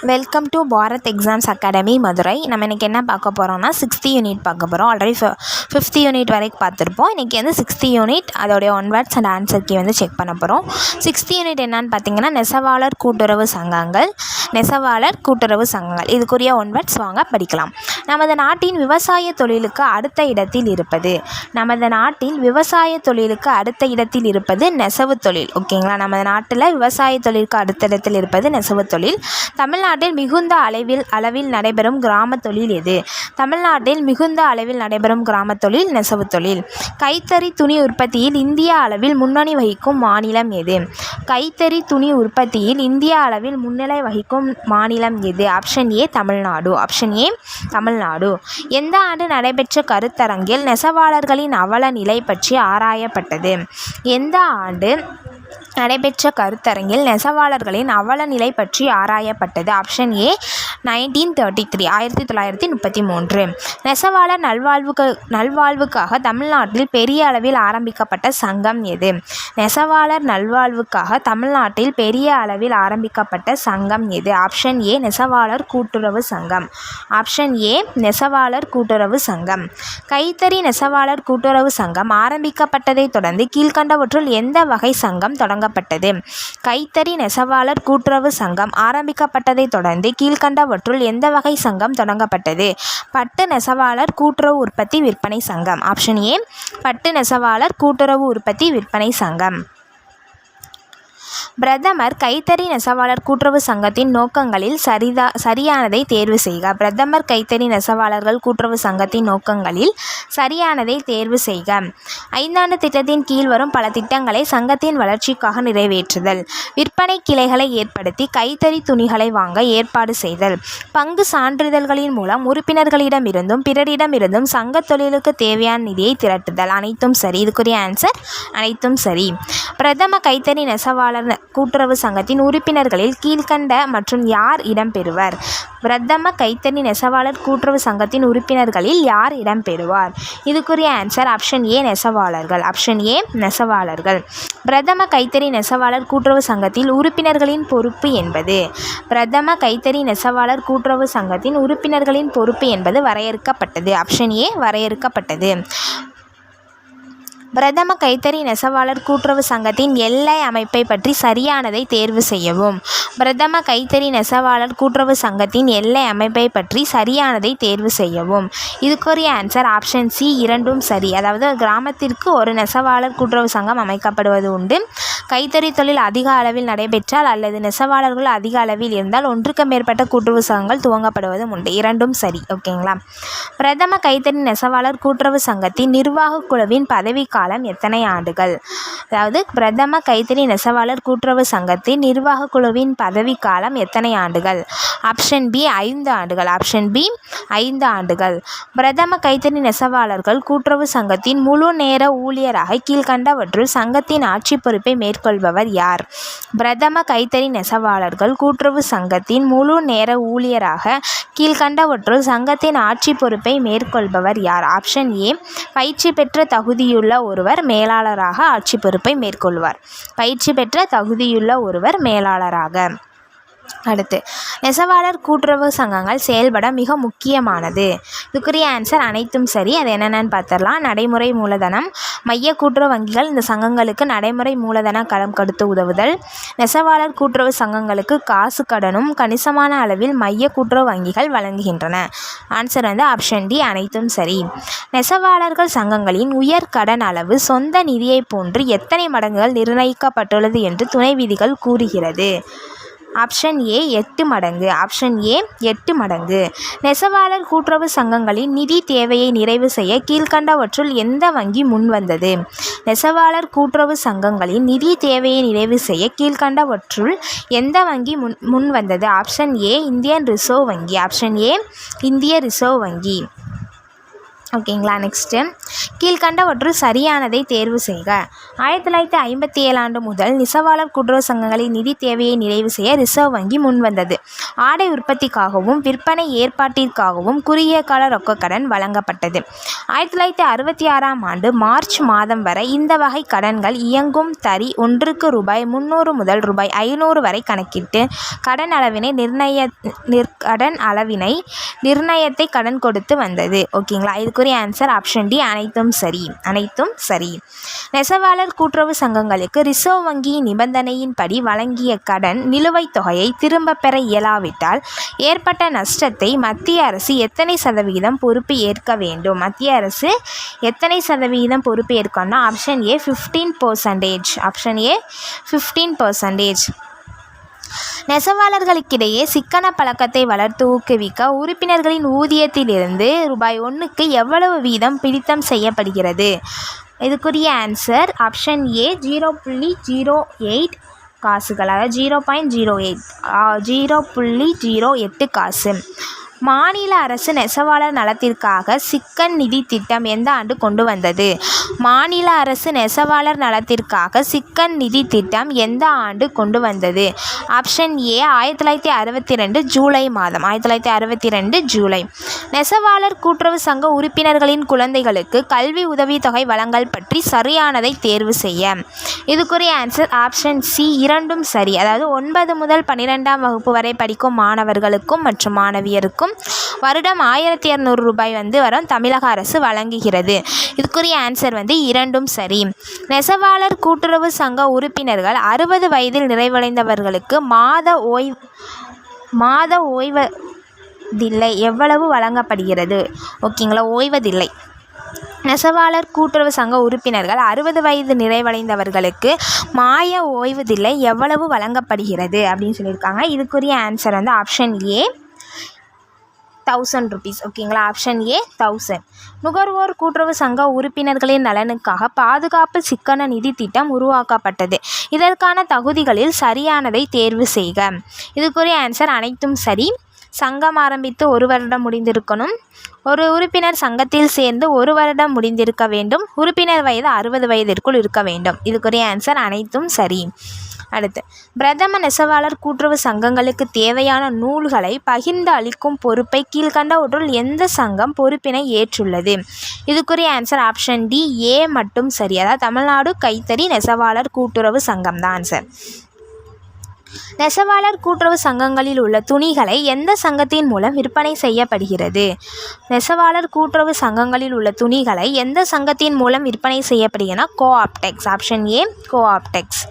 Welcome to Bharat exams academy Madurai நம்ம இன்றைக்கி என்ன பார்க்க போகிறோம்னா சிக்ஸ்த்து யூனிட் பார்க்க போகிறோம் ஆல்ரெடி ஃபிஃப்த் யூனிட் வரைக்கும் பார்த்துருப்போம். இன்றைக்கி வந்து சிக்ஸ்த்து யூனிட் அதோடைய one words and answer key வந்து செக் பண்ண போகிறோம் சிக்ஸ்த் யூனிட் என்னன்னு பார்த்தீங்கன்னா நெசவாளர் கூட்டுறவு சங்கங்கள். நெசவாளர் கூட்டுறவு சங்கங்கள். இதுக்குரிய ஒன் வேர்ட்ஸ் வாங்க படிக்கலாம். நமது நாட்டின் விவசாய தொழிலுக்கு அடுத்த இடத்தில் இருப்பது. நமது நாட்டில் விவசாய தொழிலுக்கு அடுத்த இடத்தில் இருப்பது நெசவு தொழில். ஓகேங்களா? நமது நாட்டில் விவசாய தொழிலுக்கு அடுத்த இடத்தில் இருப்பது நெசவு தொழில். தமிழ் தமிழ்நாட்டில் மிகுந்த அளவில் அளவில் நடைபெறும் கிராம தொழில் எது? தமிழ்நாட்டில் மிகுந்த அளவில் நடைபெறும் கிராம தொழில் நெசவு தொழில். கைத்தறி துணி உற்பத்தியில் இந்திய அளவில் முன்னணி வகிக்கும் மாநிலம் எது? கைத்தறி துணி உற்பத்தியில் இந்திய அளவில் முன்னிலை வகிக்கும் மாநிலம் எது? Option A Tamil Nadu. Option A Tamil Nadu. எந்த ஆண்டு நடைபெற்ற கருத்தரங்கில் நெசவாளர்களின் அவல நிலை பற்றி ஆராயப்பட்டது? எந்த ஆண்டு நடைபெற்ற கருத்தரங்கில் நெசவாளர்களின் அவல நிலை பற்றி ஆராயப்பட்டது. Option A nineteen thirty three ஆயிரத்தி தொள்ளாயிரத்தி முப்பத்தி மூன்று. நெசவாளர் நல்வாழ்வுக்கு நல்வாழ்வுக்காக தமிழ்நாட்டில் பெரிய அளவில் ஆரம்பிக்கப்பட்ட சங்கம் எது? நெசவாளர் நல்வாழ்வுக்காக தமிழ்நாட்டில் பெரிய அளவில் ஆரம்பிக்கப்பட்ட சங்கம் எது? ஆப்ஷன் ஏ நெசவாளர் கூட்டுறவு சங்கம். ஆப்ஷன் ஏ நெசவாளர் கூட்டுறவு சங்கம். கைத்தறி நெசவாளர் கூட்டுறவு சங்கம் ஆரம்பிக்கப்பட்டதைத் தொடர்ந்து கீழ்கண்டவற்றுள் எந்த வகை சங்கம் தொடங்கப்பட்டது கைத்தறி நெசவாளர் கூட்டுறவு சங்கம் ஆரம்பிக்கப்பட்டதைத் தொடர்ந்து கீழ்கண்டவற்றுள் எந்த வகை சங்கம் தொடங்கப்பட்டது? பட்டு நெசவாளர் கூட்டுறவு உற்பத்தி விற்பனை சங்கம். ஆப்ஷன் ஏ பட்டு நெசவாளர் கூட்டுறவு உற்பத்தி விற்பனை சங்கம். பிரதமர் கைத்தறி நெசவாளர் கூட்டுறவு சங்கத்தின் நோக்கங்களில் சரிதா சரியானதை தேர்வு செய்க. பிரதமர் கைத்தறி நெசவாளர்கள் கூட்டுறவு சங்கத்தின் நோக்கங்களில் சரியானதை தேர்வு செய்க. ஐந்தாண்டு திட்டத்தின் கீழ் வரும் பல திட்டங்களை சங்கத்தின் வளர்ச்சிக்காக நிறைவேற்றுதல். விற்பனை கிளைகளை ஏற்படுத்தி கைத்தறி துணிகளை வாங்க ஏற்பாடு செய்தல். பங்கு சான்றிதழ்களின் மூலம் உறுப்பினர்களிடமிருந்தும் பிறரிடமிருந்தும் சங்க தொழிலுக்கு தேவையான நிதியை திரட்டுதல். அனைத்தும் சரி. இதுக்குரிய ஆன்சர் அனைத்தும் சரி. பிரதம கைத்தறி நெசவாளர் கூட்டுறவு சங்கத்தின் உறுப்பினர்களில் கீழ்கண்ட மற்றும் யார் இடம்பெறுவர்? பிரதம கைத்தறி நெசவாளர் கூட்டுறவு சங்கத்தின் உறுப்பினர்களில் யார் இடம்பெறுவார்? இதுக்குரிய ஆன்சர் ஆப்ஷன் ஏ நெசவாளர்கள். ஆப்ஷன் ஏ நெசவாளர்கள். பிரதம கைத்தறி நெசவாளர் கூட்டுறவு சங்கத்தில் உறுப்பினர்களின் பொறுப்பு என்பது? பிரதம கைத்தறி நெசவாளர் கூட்டுறவு சங்கத்தின் உறுப்பினர்களின் பொறுப்பு என்பது வரையறுக்கப்பட்டது. ஆப்ஷன் ஏ வரையறுக்கப்பட்டது. பிரதம கைத்தறி நெசவாளர் கூட்டுறவு சங்கத்தின் எல்லை அமைப்பை பற்றி சரியானதை தேர்வு செய்யவும். பிரதம கைத்தறி நெசவாளர் கூட்டுறவு சங்கத்தின் எல்லை அமைப்பை பற்றி சரியானதை தேர்வு செய்யவும். இதுக்குரிய ஆன்சர் ஆப்ஷன் சி இரண்டும் சரி. அதாவது கிராமத்திற்கு ஒரு நெசவாளர் கூட்டுறவு சங்கம் அமைக்கப்படுவது உண்டு. கைத்தறி தொழில் அதிக அளவில் நடைபெற்றால் அல்லது நெசவாளர்கள் அதிக அளவில் இருந்தால் ஒன்றுக்கு மேற்பட்ட கூட்டுறவு சங்கங்கள் துவங்கப்படுவதும் உண்டு. இரண்டும் சரி. ஓகேங்களா பிரதம கைத்தறி நெசவாளர் கூட்டுறவு சங்கத்தின் நிர்வாக குழுவின் காலம் எத்தனை ஆண்டுகள்? அதாவது பிரதம கைத்தறி நெசவாளர் கூட்டுறவு சங்கத்தின் நிர்வாக குழுவின் பதவிக்காலம் எத்தனை ஆண்டுகள்? ஆப்ஷன் பி ஐந்து ஆண்டுகள். ஆப்ஷன் பி ஐந்து ஆண்டுகள். பிரதம கைத்தறி நெசவாளர்கள் கூட்டுறவு சங்கத்தின் முழு நேர ஊழியராக கீழ்கண்டவற்றுள் சங்கத்தின் ஆட்சி பொறுப்பை மேற்கொள்பவர் யார்? பிரதம கைத்தறி நெசவாளர்கள் கூட்டுறவு சங்கத்தின் முழு நேர ஊழியராக கீழ்கண்டவற்றுள் சங்கத்தின் ஆட்சி பொறுப்பை மேற்கொள்பவர் யார்? ஆப்ஷன் ஏ பயிற்சி பெற்ற தகுதியுள்ள ஒருவர் மேலாளராக ஆட்சி பொறுப்பை மேற்கொள்வார். பயிற்சி பெற்ற தகுதியுள்ள ஒருவர் மேலாளராக. அடுத்து நெசவாளர் கூட்டுறவு சங்கங்கள் செயல்பட மிக முக்கியமானது. இதுக்குரிய ஆன்சர் அனைத்தும் சரி. அது என்னென்னு பார்த்துடலாம். நடைமுறை மூலதனம் மைய கூட்டுறவு வங்கிகள் இந்த சங்கங்களுக்கு நடைமுறை மூலதன கடன் கொடுத்து உதவுதல். நெசவாளர் கூட்டுறவு சங்கங்களுக்கு காசு கடனும் கணிசமான அளவில் மைய கூட்டுறவு வங்கிகள் வழங்குகின்றன. ஆன்சர் வந்து ஆப்ஷன் டி அனைத்தும் சரி. நெசவாளர்கள் சங்கங்களின் உயர் கடன் அளவு சொந்த நிதியை போன்று எத்தனை மடங்குகள் நிர்ணயிக்கப்பட்டுள்ளது என்று துணை விதிகள் கூறுகிறது. ஆப்ஷன் ஏ எட்டு மடங்கு. ஆப்ஷன் ஏ எட்டு மடங்கு. நெசவாளர் கூட்டுறவு சங்கங்களின் நிதி தேவையை நிறைவு செய்ய கீழ்கண்டவற்றுள் எந்த வங்கி முன்வந்தது நெசவாளர் கூட்டுறவு சங்கங்களின் நிதி தேவையை நிறைவு செய்ய கீழ்கண்டவற்றுள் எந்த வங்கி முன் முன்வந்தது ஆப்ஷன் ஏ இந்தியன் ரிசர்வ் வங்கி. ஆப்ஷன் ஏ இந்திய ரிசர்வ் வங்கி. ஓகேங்களா நெக்ஸ்ட்டு கீழ்கண்டவற்றுள் சரியானதை தேர்வு செய்க. ஆயிரத்தி தொள்ளாயிரத்தி ஐம்பத்தி ஏழாண்டு முதல் நெசவாளர் கூட்டுறவு சங்கங்களின் நிதி தேவையை நிறைவு செய்ய ரிசர்வ் வங்கி முன்வந்தது ஆடை உற்பத்திக்காகவும் விற்பனை ஏற்பாட்டிற்காகவும் குறுகிய கால ரொக்க கடன் வழங்கப்பட்டது. ஆயிரத்தி தொள்ளாயிரத்தி அறுபத்தி ஆறாம் ஆண்டு மார்ச் மாதம் வரை இந்த வகை கடன்கள் இயங்கும் தறி ஒன்றுக்கு ரூபாய் முந்நூறு முதல் ரூபாய் ஐநூறு வரை கணக்கிட்டு கடன் அளவினை நிர்ணய நிர் கடன் அளவினை நிர்ணயத்தை கடன் கொடுத்து வந்தது. ஓகேங்களா இதுக்குரிய ஆன்சர் ஆப்ஷன் டி அனைத்தும் சரி. அனைத்தும் சரி. நெசவாளர் கூட்டுறவு சங்கங்களுக்கு ரிசர்வ் வங்கியின் நிபந்தனையின்படி வழங்கிய கடன் நிலுவைத் தொகையை திரும்பப் பெற இயலாவிட்டால் ஏற்பட்ட நஷ்டத்தை மத்திய அரசு எத்தனை சதவிகிதம் பொறுப்பு ஏற்க வேண்டும்? மத்திய அரசு எத்தனை சதவிகிதம் பொறுப்பு ஏற்கணும்னா option A fifteen percentage option A fifteen percentage நெசவாளர்களுக்கிடையே சிக்கன பழக்கத்தை வளர்த்து ஊக்குவிக்க உறுப்பினர்களின் ஊதியத்திலிருந்து ரூபாய் ஒன்றுக்கு எவ்வளவு வீதம் பிடித்தம் செய்யப்படுகிறது? இதுக்குரிய ஆன்சர் ஆப்ஷன் ஏ ஜீரோ புள்ளி ஜீரோ எயிட் காசுகள். அதாவது zero point zero eight zero புள்ளி ஜீரோ எட்டு காசு. மாநில அரசு நெசவாளர் நலத்திற்காக சிக்கன் நிதி திட்டம் எந்த ஆண்டு கொண்டு வந்தது? மாநில அரசு நெசவாளர் நலத்திற்காக சிக்கன் நிதி திட்டம் எந்த ஆண்டு கொண்டு வந்தது? ஆப்ஷன் ஏ ஆயிரத்தி தொள்ளாயிரத்தி அறுபத்தி ரெண்டு ஜூலை மாதம். ஆயிரத்தி தொள்ளாயிரத்தி அறுபத்தி ரெண்டு ஜூலை. நெசவாளர் கூட்டுறவு சங்க உறுப்பினர்களின் குழந்தைகளுக்கு கல்வி உதவித்தொகை வழங்கல் பற்றி சரியானதை தேர்வு செய்ய. இதுக்குரிய ஆன்சர் ஆப்ஷன் சி இரண்டும் சரி. அதாவது ஒன்பது முதல் பன்னிரெண்டாம் வகுப்பு வரை படிக்கும் மாணவர்களுக்கும் மற்றும் மாணவியருக்கும் வருடம் ஆயிரத்தி இரநூறு ரூபாய் வந்து வரும் தமிழக அரசு வழங்குகிறது. இதுக்குரிய ஆன்சர் வந்து இரண்டும் சரி. நெசவாளர் கூட்டுறவு சங்க உறுப்பினர்கள் அறுபது வயதில் நிறைவடைந்தவர்களுக்கு மாத ஓய்வு மாத ஓய்வதில்லை. எவ்வளவு வழங்கப்படுகிறது? ஓகேங்களா ஓய்வதில்லை. நெசவாளர் கூட்டுறவு சங்க உறுப்பினர்கள் அறுபது வயது நிறைவடைந்தவர்களுக்கு மாய ஓய்வூதில்லை. எவ்வளவு வழங்கப்படுகிறது? அப்படின்னு சொல்லியிருக்காங்க. இதுக்குரிய ஆன்சர் வந்து ஆப்ஷன் ஏ தௌசண்ட் ருபீஸ் ஓகேங்களா ஆப்ஷன் ஏ தௌசண்ட் நுகர்வோர் கூட்டுறவு சங்க உறுப்பினர்களின் நலனுக்காக பாதுகாப்பு சிக்கன நிதி திட்டம் உருவாக்கப்பட்டது. இதற்கான தகுதிகளில் சரியானதை தேர்வு செய்க. இதுக்குரிய ஆன்சர் அனைத்தும் சரி. சங்கம் ஆரம்பித்து ஒரு வருடம் முடிந்திருக்கணும். ஒரு உறுப்பினர் சங்கத்தில் சேர்ந்து ஒரு வருடம் முடிந்திருக்க வேண்டும். உறுப்பினர் வயது அறுபது வயதிற்குள் இருக்க வேண்டும். இதுக்குரிய ஆன்சர் அனைத்தும் சரி. அடுத்து. பிரதம நெசவாளர் கூட்டுறவு சங்கங்களுக்கு தேவையான நூல்களை பகிர்ந்து அளிக்கும் பொறுப்பை கீழ்கண்டவற்றுள் எந்த சங்கம் பொறுப்பினை ஏற்றுள்ளது? இதுக்குரிய ஆன்சர் ஆப்ஷன் டி ஏ மட்டும் சரி. அதாவது தமிழ்நாடு கைத்தறி நெசவாளர் கூட்டுறவு சங்கம் தான் ஆன்சர் நெசவாளர் கூட்டுறவு சங்கங்களில் உள்ள துணிகளை எந்த சங்கத்தின் மூலம் விற்பனை செய்யப்படுகிறது? நெசவாளர் கூட்டுறவு சங்கங்களில் உள்ள துணிகளை எந்த சங்கத்தின் மூலம் விற்பனை செய்யப்படுகிறதுனா கோஆப்டெக்ஸ் ஆப்ஷன் ஏ கோஆப்டெக்ஸ்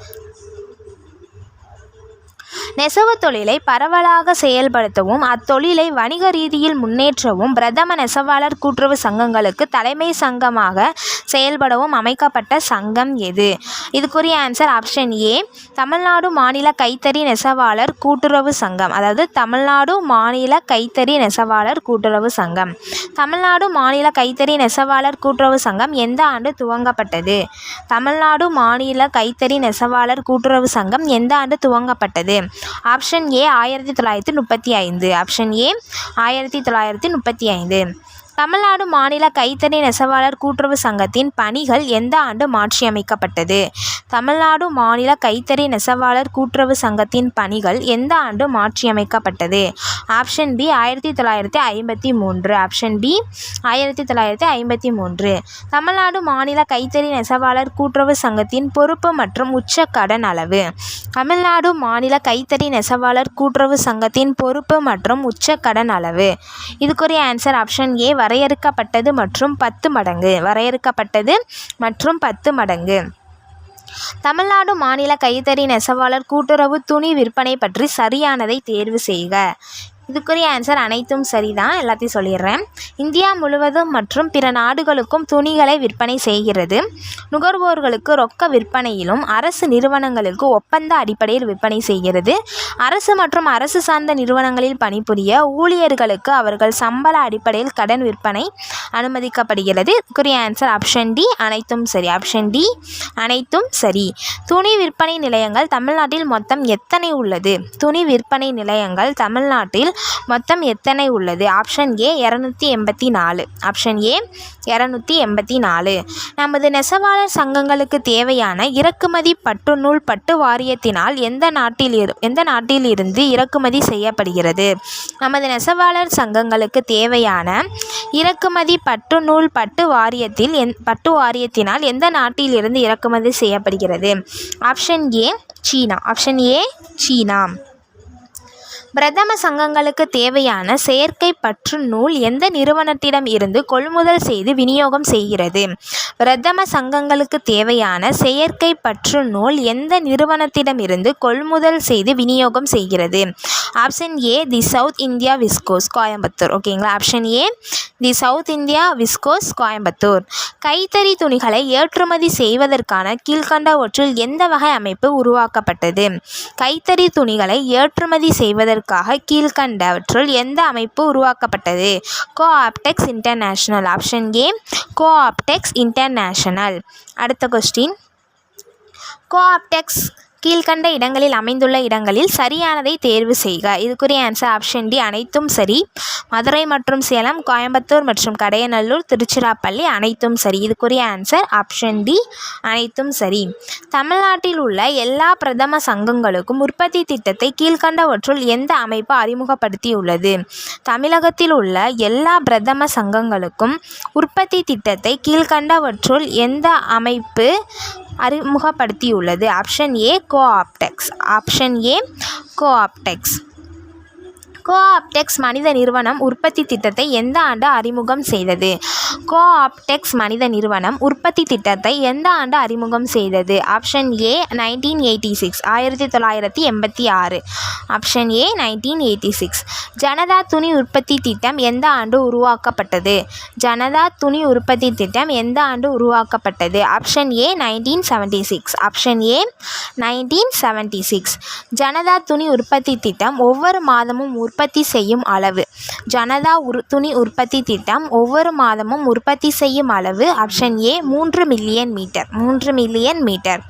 நெசவுத் தொழிலை பரவலாக செயல்படுத்தவும் அத்தொழிலை வணிக ரீதியில் முன்னேற்றவும் பிரதம நெசவாளர் கூட்டுறவு சங்கங்களுக்கு தலைமை சங்கமாக செயல்படவும் அமைக்கப்பட்ட சங்கம் எது? இதுக்குரிய ஆன்சர் ஆப்ஷன் ஏ தமிழ்நாடு மாநில கைத்தறி நெசவாளர் கூட்டுறவு சங்கம். அதாவது தமிழ்நாடு மாநில கைத்தறி நெசவாளர் கூட்டுறவு சங்கம். தமிழ்நாடு மாநில கைத்தறி நெசவாளர் கூட்டுறவு சங்கம் எந்த ஆண்டு துவங்கப்பட்டது? தமிழ்நாடு மாநில கைத்தறி நெசவாளர் கூட்டுறவு சங்கம் எந்த ஆண்டு துவங்கப்பட்டது? ஆப்ஷன் ஏ ஆயிரத்தி தொள்ளாயிரத்தி முப்பத்தி ஐந்து. ஆப்ஷன் ஏ ஆயிரத்தி தொள்ளாயிரத்தி முப்பத்தி ஐந்து. தமிழ்நாடு மாநில கைத்தறி நெசவாளர் கூட்டுறவு சங்கத்தின் பணிகள் எந்த ஆண்டு மாற்றியமைக்கப்பட்டது? தமிழ்நாடு மாநில கைத்தறி நெசவாளர் கூட்டுறவு சங்கத்தின் பணிகள் எந்த ஆண்டு மாற்றியமைக்கப்பட்டது? ஆப்ஷன் பி ஆயிரத்தி தொள்ளாயிரத்தி ஐம்பத்தி மூன்று. ஆப்ஷன் பி ஆயிரத்தி தொள்ளாயிரத்தி ஐம்பத்தி மூன்று. தமிழ்நாடு மாநில கைத்தறி நெசவாளர் கூட்டுறவு சங்கத்தின் பொறுப்பு மற்றும் உச்ச கடன் அளவு. தமிழ்நாடு மாநில கைத்தறி நெசவாளர் கூட்டுறவு சங்கத்தின் பொறுப்பு மற்றும் உச்ச கடன் அளவு. இதுக்குரிய ஆன்சர் ஆப்ஷன் ஏ வரையறுக்கப்பட்டது மற்றும் பத்து மடங்கு. வரையறுக்கப்பட்டது மற்றும் பத்து மடங்கு. தமிழ்நாடு மாநில கைத்தறி நெசவாளர் கூட்டுறவு துணி விற்பனை பற்றி சரியானதை தேர்வு செய்க. இதுக்குரிய ஆன்சர் அனைத்தும் சரிதான். எல்லாத்தையும் சொல்லிடுறேன். இந்தியா முழுவதும் மற்றும் பிற நாடுகளுக்கும் துணிகளை விற்பனை செய்கிறது. நுகர்வோர்களுக்கு ரொக்க விற்பனையிலும் அரசு நிறுவனங்களுக்கு ஒப்பந்த அடிப்படையில் விற்பனை செய்கிறது. அரசு மற்றும் அரசு சார்ந்த நிறுவனங்களில் பணிபுரிய ஊழியர்களுக்கு அவர்கள் சம்பள அடிப்படையில் கடன் விற்பனை அனுமதிக்கப்படுகிறது. இதுக்குரிய ஆன்சர் ஆப்ஷன் டி அனைத்தும் சரி. ஆப்ஷன் டி அனைத்தும் சரி. துணி விற்பனை நிலையங்கள் தமிழ்நாட்டில் மொத்தம் எத்தனை உள்ளது? துணி விற்பனை நிலையங்கள் தமிழ்நாட்டில் மொத்தம் எத்தனை உள்ளது? ஆப்ஷன் ஏ இரநூத்தி எண்பத்தி நாலு. ஆப்ஷன் ஏ இரநூத்தி எண்பத்தி நாலு. நமது நெசவாளர் சங்கங்களுக்கு தேவையான இறக்குமதி பட்டு நூல் பட்டு வாரியத்தினால் எந்த நாட்டில் இரு எந்த நாட்டில் இருந்து இறக்குமதி செய்யப்படுகிறது? நமது நெசவாளர் சங்கங்களுக்கு தேவையான இறக்குமதி பட்டு நூல் பட்டு வாரியத்தில் எந் பட்டு வாரியத்தினால் எந்த நாட்டில் இருந்து இறக்குமதி செய்யப்படுகிறது? ஆப்ஷன் ஏ சீனா. ஆப்ஷன் ஏ சீனா. பிரதம சங்கங்களுக்கு தேவையான செயற்கை பற்று நூல் எந்த நிறுவனத்திடம் இருந்து கொள்முதல் செய்து விநியோகம் செய்கிறது? பிரதம சங்கங்களுக்கு தேவையான செயற்கை பற்று நூல் எந்த நிறுவனத்திடம் இருந்து கொள்முதல் செய்து விநியோகம் செய்கிறது? Option A the south India viscose Coimbatore ஓகேங்களா option A the south India viscose Coimbatore கைத்தறி துணிகளை ஏற்றுமதி செய்வதற்கான கீழ்கண்டவற்றில் எந்த வகை அமைப்பு உருவாக்கப்பட்டது? கைத்தறி துணிகளை ஏற்றுமதி செய்வதற்கு செய்வதற்காக கீழ்கண்டவற்றுள் எந்த அமைப்பு உருவாக்கப்பட்டது? Cooptex international option A Cooptex international அடுத்த கொஸ்டின் கோ ஆப்டெக்ஸ் கீழ்கண்ட இடங்களில் அமைந்துள்ள இடங்களில் சரியானதை தேர்வு செய்க. இதுக்குரிய ஆன்சர் ஆப்ஷன் டி அனைத்தும் சரி. மதுரை மற்றும் சேலம் கோயம்புத்தூர் மற்றும் கடையநல்லூர் திருச்சிராப்பள்ளி அனைத்தும் சரி. இதுக்குரிய ஆன்சர் ஆப்ஷன் டி அனைத்தும் சரி. தமிழ்நாட்டில் உள்ள எல்லா பிரதம சங்கங்களுக்கும் உற்பத்தி திட்டத்தை கீழ்கண்டவற்றுள் எந்த அமைப்பு அறிமுகப்படுத்தியுள்ளது? தமிழகத்தில் உள்ள எல்லா பிரதம சங்கங்களுக்கும் உற்பத்தி திட்டத்தை கீழ்கண்டவற்றுள் எந்த அமைப்பு அறிமுகப்படுத்தியுள்ளது. Option A Cooptex option A Cooptex Cooptex மனித நிறுவனம் உற்பத்தி திட்டத்தை எந்த ஆண்டு அறிமுகம் செய்தது? கோஆப்டெக்ஸ் மனித நிறுவனம் உற்பத்தி திட்டத்தை எந்த ஆண்டு அறிமுகம் செய்தது? Option A nineteen eighty six ஆயிரத்தி தொள்ளாயிரத்தி எண்பத்தி ஆறு. Option A nineteen eighty six. Janata துணி உற்பத்தி திட்டம் எந்த ஆண்டு உருவாக்கப்பட்டது? ஜனதா துணி உற்பத்தி திட்டம் எந்த ஆண்டு உருவாக்கப்பட்டது? Option A nineteen seventy six. Option A nineteen seventy six. Janata துணி உற்பத்தி திட்டம் ஒவ்வொரு மாதமும் உற்பத்தி செய்யும் அளவு. ஜனதா உரு துணி உற்பத்தி திட்டம் ஒவ்வொரு மாதமும் உற்பத்தி செய்யும் அளவு ஆப்ஷன் ஏ மூன்று மில்லியன் மீட்டர் மூன்று மில்லியன் மீட்டர்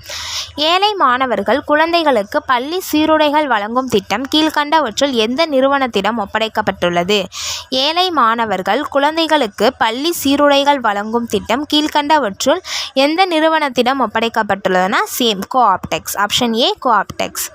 ஏழை மாணவர்கள் குழந்தைகளுக்கு பள்ளி சீருடைகள் வழங்கும் திட்டம் கீழ்கண்டவற்றுள் எந்த நிறுவனத்திடம் ஒப்படைக்கப்பட்டுள்ளது? ஏழை மாணவர்கள் குழந்தைகளுக்கு பள்ளி சீருடைகள் வழங்கும் திட்டம் கீழ்கண்டவற்றுள் எந்த நிறுவனத்திடம் ஒப்படைக்கப்பட்டுள்ளதுன்னா same Cooptex option A Cooptex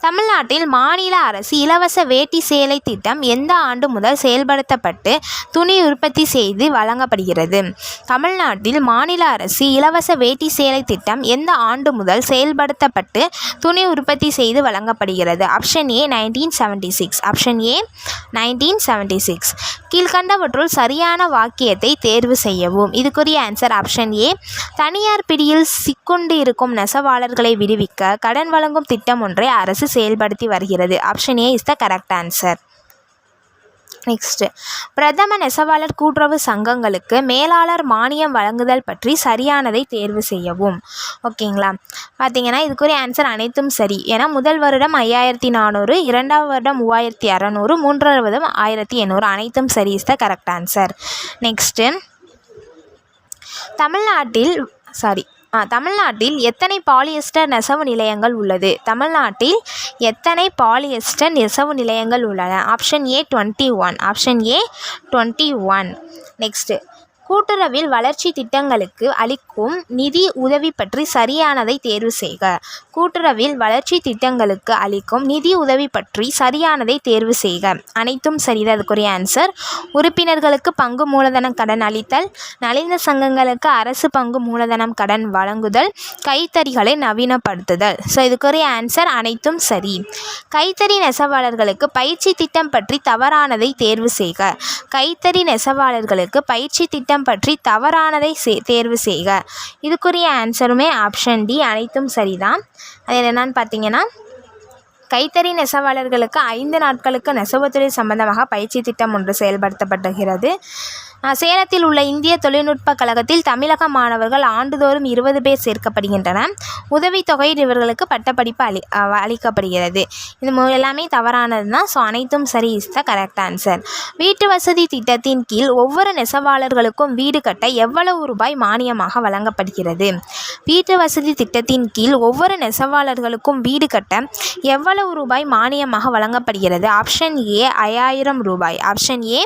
தமிழ்நாட்டில் மாநில அரசு இலவச வேட்டி சேலை திட்டம் எந்த ஆண்டு முதல் செயல்படுத்தப்பட்டு துணி உற்பத்தி செய்து வழங்கப்படுகிறது? தமிழ்நாட்டில் மாநில அரசு இலவச வேட்டி சேலை திட்டம் எந்த ஆண்டு முதல் செயல்படுத்தப்பட்டு துணி உற்பத்தி செய்து வழங்கப்படுகிறது? Option A nineteen seventy six option A nineteen seventy six கீழ்கண்டவற்றுள் சரியான வாக்கியத்தை தேர்வு செய்யவும். இதுக்குரிய ஆன்சர் ஆப்ஷன் ஏ தனியார் பிடியில் சிக்குண்டு இருக்கும் நெசவாளர்களை விடுவிக்க கடன் வழங்கும் திட்டம் ஒன்றை அரசு செயல்படுத்தி வருகிறது. Option A is the correct answer next பிரதம நெசவாளர் கூட்டுறவு சங்கங்களுக்கு மேலாளர் மானியம் வழங்குதல் பற்றி சரியானதை தேர்வு செய்யவும். ஓகேங்களா பார்த்தீங்கன்னா இதுக்குரிய ஆன்சர் அனைத்தும் சரி. ஏன்னா முதல் வருடம் ஐயாயிரத்தி நானூறு இரண்டாவது வருடம் மூவாயிரத்தி அறநூறு மூன்றாவது வருடம் ஆயிரத்தி எண்ணூறு. அனைத்தும் சரி is the correct answer next தமிழ்நாட்டில் சாரி தமிழ்நாட்டில் எத்தனை பாலியஸ்டர் நெசவு நிலையங்கள் உள்ளது? தமிழ்நாட்டில் எத்தனை பாலியஸ்டர் நெசவு நிலையங்கள் உள்ளன? Option A twenty one option A twenty one next கூட்டுறவில் வளர்ச்சி திட்டங்களுக்கு அளிக்கும் நிதி உதவி பற்றி சரியானதை தேர்வு செய்க. கூட்டுறவில் வளர்ச்சி திட்டங்களுக்கு அளிக்கும் நிதி உதவி பற்றி சரியானதை தேர்வு செய்க. அனைத்தும் சரிதான் அதுக்குரிய ஆன்சர் உறுப்பினர்களுக்கு பங்கு மூலதன கடன் அளித்தல் நலிந்த சங்கங்களுக்கு அரசு பங்கு மூலதனம் கடன் வழங்குதல் கைத்தறிகளை நவீனப்படுத்துதல். ஸோ இதுக்குரிய ஆன்சர் அனைத்தும் சரி. கைத்தறி நெசவாளர்களுக்கு பயிற்சி திட்டம் பற்றி தவறானதை தேர்வு செய்க. கைத்தறி நெசவாளர்களுக்கு பயிற்சி திட்டம் பற்றி தவறானதை சே தேர்வு செய்க. இதுக்குரிய ஆன்சருமே ஆப்ஷன் டி அனைத்தும் சரிதான். அது என்னென்னு பார்த்தீங்கன்னா கைத்தறி நெசவாளர்களுக்கு ஐந்து நாட்களுக்கு நெசவுத்துறை சம்பந்தமாக பயிற்சி திட்டம் ஒன்று செயல்படுத்தப்படுகிறது சேலத்தில் உள்ள இந்திய தொழில்நுட்ப கழகத்தில் தமிழக மாணவர்கள் ஆண்டுதோறும் இருபது பேர் சேர்க்கப்படுகின்றனர் உதவித்தொகை இவர்களுக்கு பட்டப்படிப்பு அளி அளிக்கப்படுகிறது. இது எல்லாமே தவறானது தான் ஸோ அனைத்தும் சரி இஸ் த கரெக்ட் ஆன்சர் வீட்டு வசதி திட்டத்தின் கீழ் ஒவ்வொரு நெசவாளர்களுக்கும் வீடு கட்ட எவ்வளவு ரூபாய் மானியமாக வழங்கப்படுகிறது? வீட்டு வசதி திட்டத்தின் கீழ் ஒவ்வொரு நெசவாளர்களுக்கும் வீடு கட்ட எவ்வளவு ரூபாய் மானியமாக வழங்கப்படுகிறது? ஆப்ஷன் ஏ ஐயாயிரம் ரூபாய். ஆப்ஷன் ஏ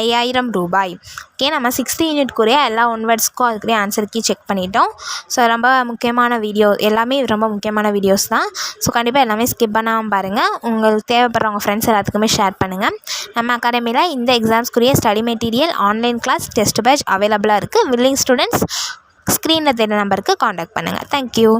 ஐயாயிரம் ரூபாய். ஓகே நம்ம சிக்ஸ்த் யூனிட்குரிய எல்லா ஒன் வேர்ட்ஸ்க்கும் அதுக்குரிய ஆன்சர் கீ செக் பண்ணிட்டோம். ஸோ ரொம்ப முக்கியமான வீடியோ எல்லாமே ரொம்ப முக்கியமான வீடியோஸ் தான். ஸோ கண்டிப்பாக எல்லாமே ஸ்கிப் பண்ணாமல் பாருங்கள் உங்களுக்கு தேவைப்படுறவங்க ஃப்ரெண்ட்ஸ் எல்லாத்துக்குமே ஷேர் பண்ணுங்கள் நம்ம அகாடமியில் இந்த எக்ஸாம்ஸ்க்குரிய study material online class test batch அவைலபிளாக இருக்குது வில்லிங் ஸ்டூடெண்ட்ஸ் ஸ்க்ரீனில் தெரிய நம்பருக்கு காண்டாக்ட் பண்ணுங்கள் தேங்க்யூ